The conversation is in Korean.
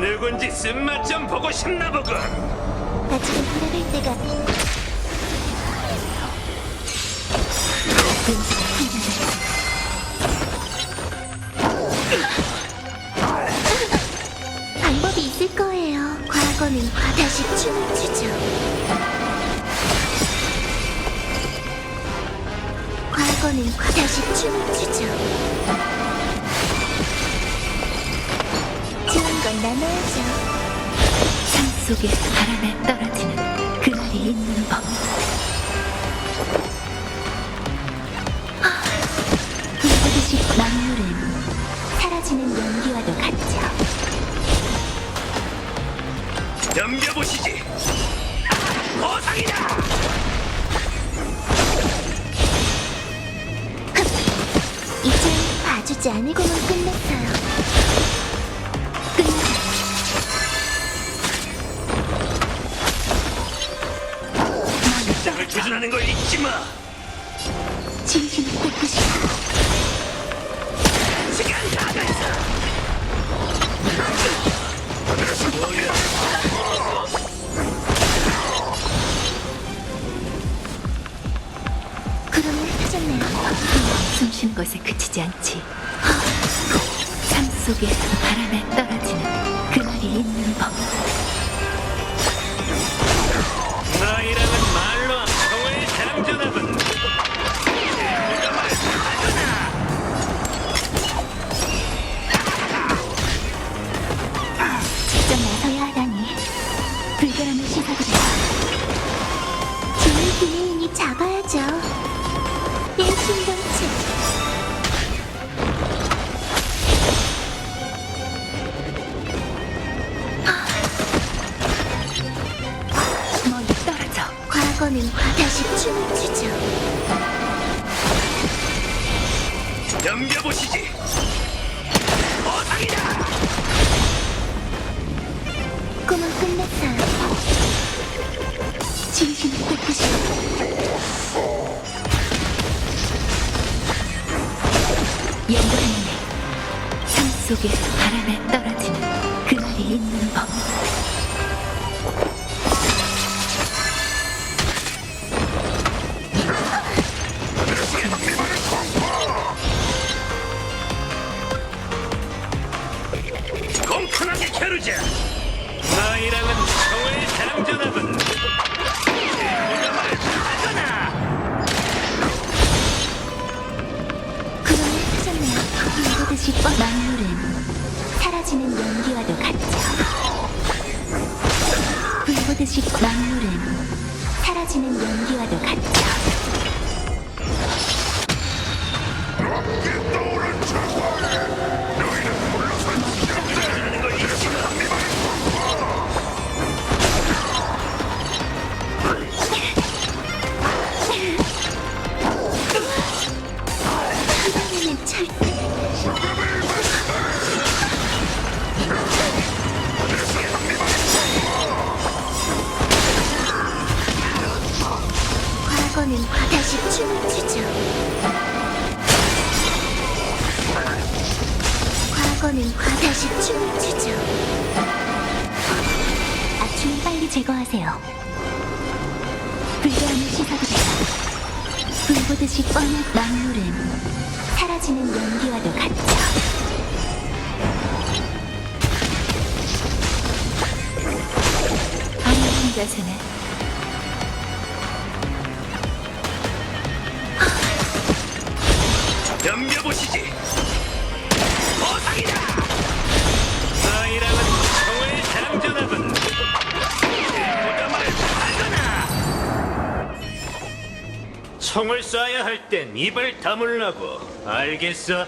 누군지 쓴맛 좀 보고 싶나 보군. 아직은 돌아갈 때가 방법이 있을 거예요. 과거는 과 다시 춤을 추죠. 과거는 과 다시 춤을 추죠. 건 나눠야죠. 삶 속에 바람에 떨어지는 그날이 있는 법. 불보듯이 만물은 사라지는 연기와도 같죠. 덤벼보시지. 보상이다. 이제 봐주지 않으고는 끝 지 마. 진심을 뺏고 싶어. 시간 다 됐어. 구름을 펴졌네요. 숨 쉬는 것에 그치지 않지. 삶 속에 바람에 떨 기회이니 잡아야죠. 일심동체. 멀리 떨어져. 과거는 다시 춤을 추죠. 덤벼보시지. 속에 바람에 떨어지는 그날이 있는 법. 공평하게 겨루자. 너희랑은 총을 장전하군. 연기와도 같죠. 불보듯이 만물은 사라지는 연기와도 같죠. 이 과거는 다시 춤을 추죠. 과거는 다시 춤을 추죠. 아춤을 빨리 제거하세요. 불결함을 씻어드려요. 불보듯이 뻔한 만물은 사라지는 연기와도 같죠. 자세는 덤벼보시지. 보상이다. 너희랑은 총을 장전하군. 무덤을 하거나. 총을 쏴야 할 땐 입을 다물라고. 알겠어?